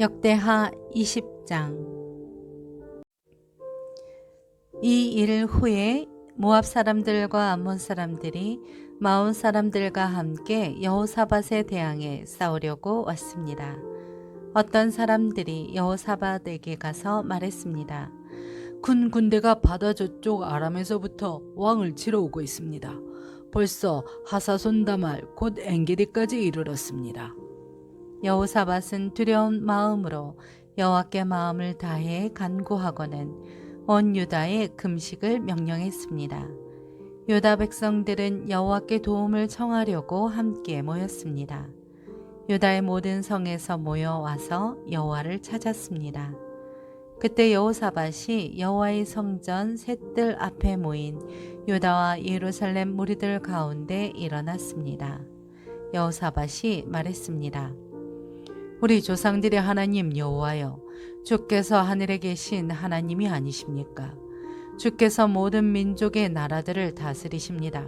역대하 20장 이 일 후에 모압 사람들과 암몬 사람들이 마온 사람들과 함께 여호사밧에 대항해 싸우려고 왔습니다. 어떤 사람들이 여호사밧에게 가서 말했습니다. 큰 군대가 바다 저쪽 아람에서부터 왕을 치러 오고 있습니다. 벌써 하사손 다말 곧 엔게디까지 이르렀습니다. 여호사밧은 두려운 마음으로 여호와께 마음을 다해 간구하고는 온 유다에 금식을 명령했습니다. 유다 백성들은 여호와께 도움을 청하려고 함께 모였습니다. 유다의 모든 성에서 모여 와서 여호와를 찾았습니다. 그때 여호사밧이 여호와의 성전 셋들 앞에 모인 유다와 예루살렘 무리들 가운데 일어났습니다. 여호사밧이 말했습니다. 우리 조상들의 하나님 여호와여 주께서 하늘에 계신 하나님이 아니십니까? 주께서 모든 민족의 나라들을 다스리십니다.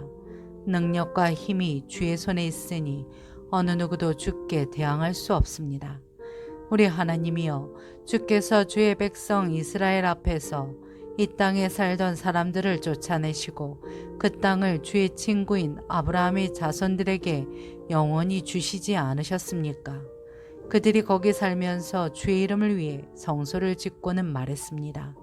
능력과 힘이 주의 손에 있으니 어느 누구도 주께 대항할 수 없습니다. 우리 하나님이여 주께서 주의 백성 이스라엘 앞에서 이 땅에 살던 사람들을 쫓아내시고 그 땅을 주의 친구인 아브라함의 자손들에게 영원히 주시지 않으셨습니까? 그들이 거기 살면서 주의 이름을 위해 성소를 짓고는 말했습니다.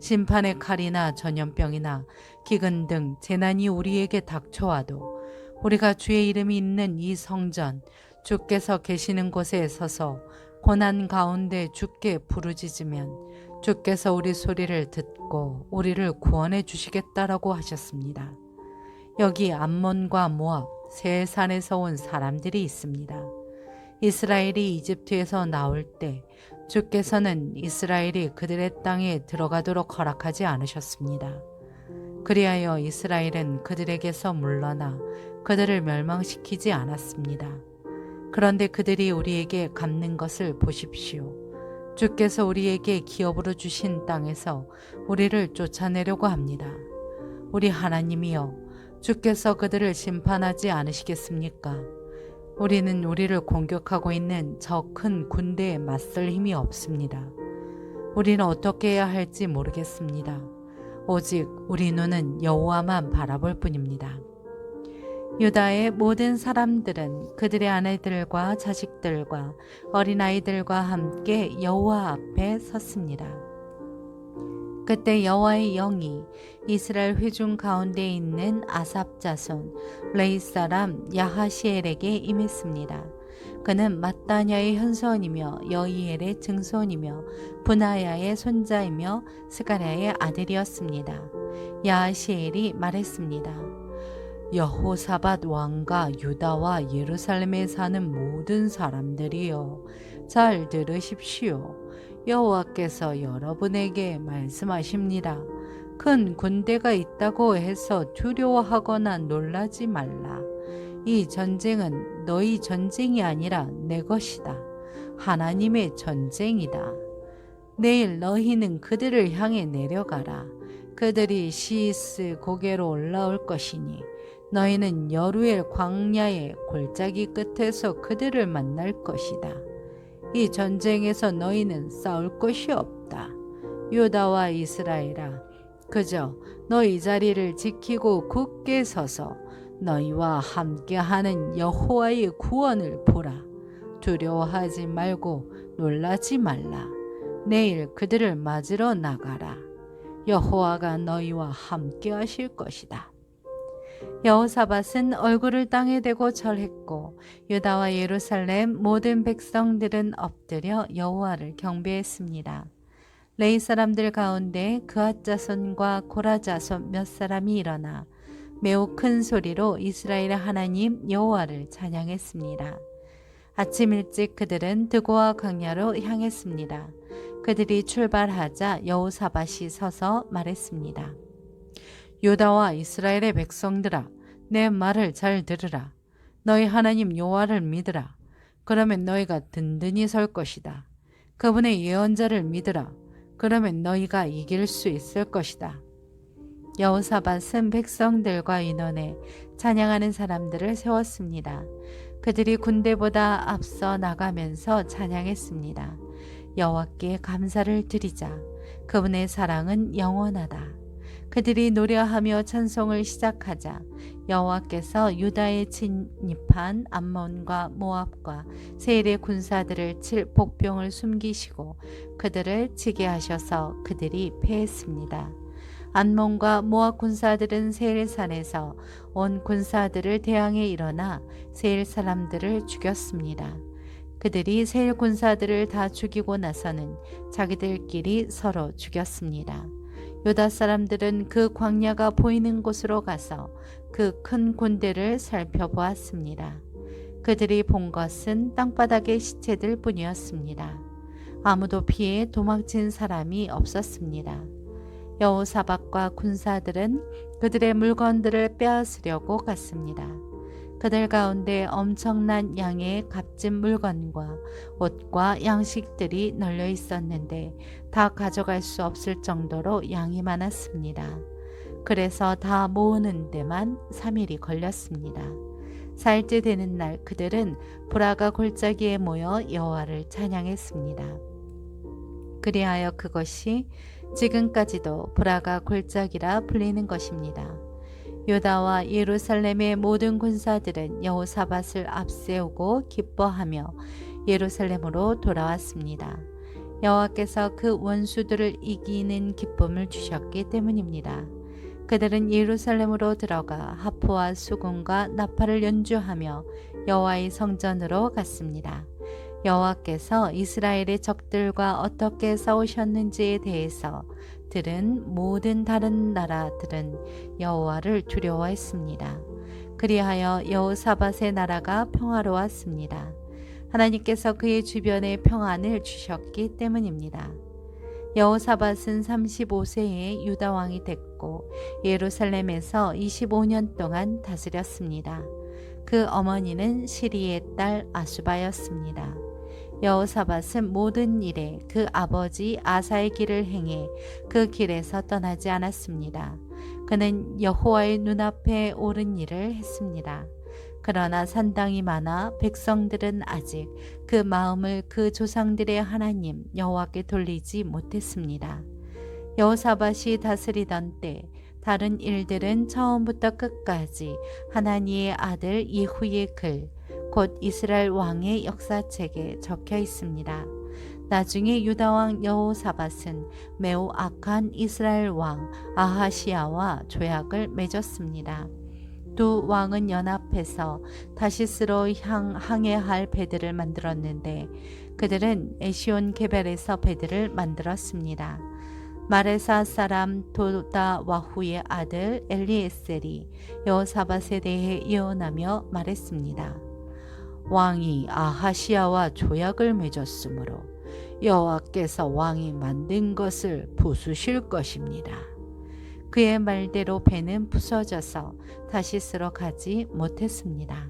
심판의 칼이나 전염병이나 기근 등 재난이 우리에게 닥쳐와도 우리가 주의 이름이 있는 이 성전, 주께서 계시는 곳에 서서 고난 가운데 주께 부르짖으면 주께서 우리 소리를 듣고 우리를 구원해 주시겠다라고 하셨습니다. 여기 암몬과 모압 세 산에서 온 사람들이 있습니다. 이스라엘이 이집트에서 나올 때 주께서는 이스라엘이 그들의 땅에 들어가도록 허락하지 않으셨습니다. 그리하여 이스라엘은 그들에게서 물러나 그들을 멸망시키지 않았습니다. 그런데 그들이 우리에게 갚는 것을 보십시오. 주께서 우리에게 기업으로 주신 땅에서 우리를 쫓아내려고 합니다. 우리 하나님이여, 주께서 그들을 심판하지 않으시겠습니까? 우리는 우리를 공격하고 있는 저 큰 군대에 맞설 힘이 없습니다. 우리는 어떻게 해야 할지 모르겠습니다. 오직 우리 눈은 여호와만 바라볼 뿐입니다. 유다의 모든 사람들은 그들의 아내들과 자식들과 어린아이들과 함께 여호와 앞에 섰습니다. 그때 여호와의 영이 이스라엘 회중 가운데 있는 아삽 자손 레이 사람 야하시엘에게 임했습니다. 그는 마따냐의 현손이며 여이엘의 증손이며 분하야의 손자이며 스가랴의 아들이었습니다. 야하시엘이 말했습니다. 여호사밧 왕과 유다와 예루살렘에 사는 모든 사람들이여 잘 들으십시오. 여호와께서 여러분에게 말씀하십니다. 큰 군대가 있다고 해서 두려워하거나 놀라지 말라. 이 전쟁은 너희 전쟁이 아니라 내 것이다. 하나님의 전쟁이다. 내일 너희는 그들을 향해 내려가라. 그들이 시스 고개로 올라올 것이니 너희는 여루엘 광야의 골짜기 끝에서 그들을 만날 것이다. 이 전쟁에서 너희는 싸울 것이 없다. 유다와 이스라엘아, 그저 너희 자리를 지키고 굳게 서서 너희와 함께하는 여호와의 구원을 보라. 두려워하지 말고 놀라지 말라. 내일 그들을 맞으러 나가라. 여호와가 너희와 함께 하실 것이다. 여호사밧은 얼굴을 땅에 대고 절했고 유다와 예루살렘 모든 백성들은 엎드려 여호와를 경배했습니다. 레이 사람들 가운데 그앗 자손과 고라 자손 몇 사람이 일어나 매우 큰 소리로 이스라엘의 하나님 여호와를 찬양했습니다. 아침 일찍 그들은 드고와 강야로 향했습니다. 그들이 출발하자 여호사밧이 서서 말했습니다. 유다와 이스라엘의 백성들아, 내 말을 잘 들으라. 너희 하나님 여호와를 믿으라. 그러면 너희가 든든히 설 것이다. 그분의 예언자를 믿으라. 그러면 너희가 이길 수 있을 것이다. 여호사밧은 백성들과 인원에 찬양하는 사람들을 세웠습니다. 그들이 군대보다 앞서 나가면서 찬양했습니다. 여호와께 감사를 드리자. 그분의 사랑은 영원하다. 그들이 노래하며 찬송을 시작하자 여호와께서 유다에 진입한 암몬과 모압과 세일의 군사들을 칠 복병을 숨기시고 그들을 지게 하셔서 그들이 패했습니다. 안몬과 모압 군사들은 세일산에서 온 군사들을 대항해 일어나 세일 사람들을 죽였습니다. 그들이 세일 군사들을 다 죽이고 나서는 자기들끼리 서로 죽였습니다. 유다 사람들은 그 광야가 보이는 곳으로 가서 그 큰 군대를 살펴보았습니다. 그들이 본 것은 땅바닥의 시체들 뿐이었습니다. 아무도 피해 도망친 사람이 없었습니다. 여호사박과 군사들은 그들의 물건들을 빼앗으려고 갔습니다. 그들 가운데 엄청난 양의 값진 물건과 옷과 양식들이 널려 있었는데 다 가져갈 수 없을 정도로 양이 많았습니다. 그래서 다 모으는 데만 3일이 걸렸습니다. 사일째 되는 날 그들은 브라가 골짜기에 모여 여호와를 찬양했습니다. 그리하여 그것이 지금까지도 브라가 골짜기라 불리는 것입니다. 유다와 예루살렘의 모든 군사들은 여호사밧을 앞세우고 기뻐하며 예루살렘으로 돌아왔습니다. 여호와께서 그 원수들을 이기는 기쁨을 주셨기 때문입니다. 그들은 예루살렘으로 들어가 하프와 수금과 나팔을 연주하며 여호와의 성전으로 갔습니다. 여호와께서 이스라엘의 적들과 어떻게 싸우셨는지에 대해서 들은 모든 다른 나라들은 여호와를 두려워했습니다. 그리하여 여호사밧의 나라가 평화로웠습니다. 하나님께서 그의 주변에 평안을 주셨기 때문입니다. 여호사밧은 35세에 유다 왕이 됐고 예루살렘에서 25년 동안 다스렸습니다. 그 어머니는 시리의 딸 아수바였습니다. 여호사밧은 모든 일에 그 아버지 아사의 길을 행해 그 길에서 떠나지 않았습니다. 그는 여호와의 눈앞에 옳은 일을 했습니다. 그러나 산당이 많아 백성들은 아직 그 마음을 그 조상들의 하나님 여호와께 돌리지 못했습니다. 여호사밧이 다스리던 때 다른 일들은 처음부터 끝까지 하나님의 아들 예후의 글, 곧 이스라엘 왕의 역사책에 적혀 있습니다. 나중에 유다 왕 여호사밧은 매우 악한 이스라엘 왕 아하시아와 조약을 맺었습니다. 두 왕은 연합해서 다시스로 향, 항해할 배들을 만들었는데 그들은 에시온 개별에서 배들을 만들었습니다. 마레사 사람 도다 와후의 아들 엘리에셀이 여호사밧에 대해 예언하며 말했습니다. 왕이 아하시아와 조약을 맺었으므로 여호와께서 왕이 만든 것을 부수실 것입니다. 그의 말대로 배는 부서져서 다시 쓰러 가지 못했습니다.